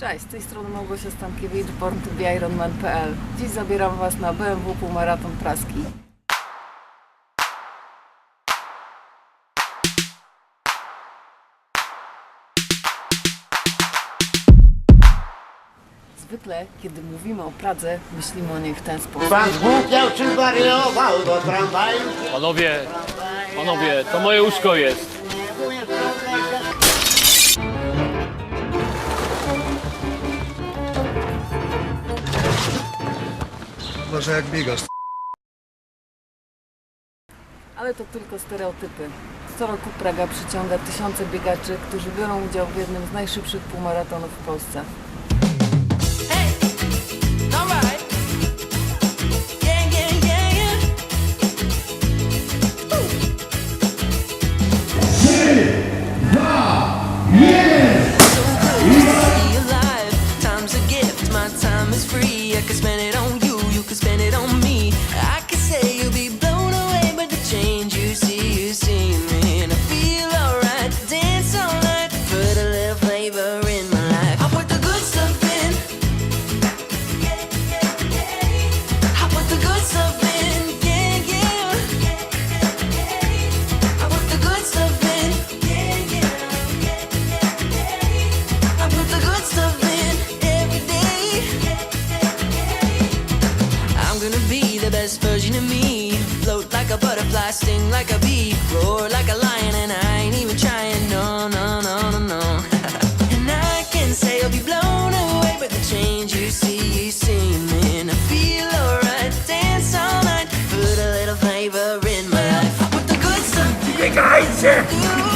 Cześć, z tej strony Małgosia Stankiewicz, born to be Ironman.pl. Dziś zabieram Was na BMW Półmaraton Praski. Zwykle, kiedy mówimy o Pradze, myślimy o niej w ten sposób. Pan zgłupiał czy wariował do tramwaju? Panowie, panowie, to moje łóżko jest. Może jak bigasz. Ale to tylko stereotypy. Co roku Praga przyciąga tysiące biegaczy, którzy biorą udział w jednym z najszybszych półmaratonów w Polsce. Version of me. Float like a butterfly, sting like a bee, roar like a lion, and I ain't even trying. No, no, no, no, no. and I can say I'll be blown away by the change you see. You see me, and I feel alright. Dance all night, put a little flavor in my life. Put the good stuff in. Yeah.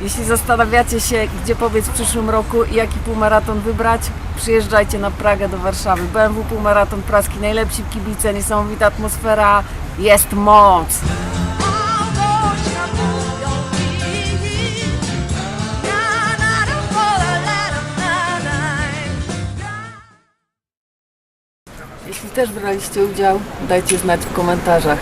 Jeśli zastanawiacie się, gdzie pobiec w przyszłym roku i jaki półmaraton wybrać, przyjeżdżajcie na Pragę do Warszawy. BMW Półmaraton Praski, najlepsi kibice, niesamowita atmosfera, jest moc! Jeśli też braliście udział, dajcie znać w komentarzach.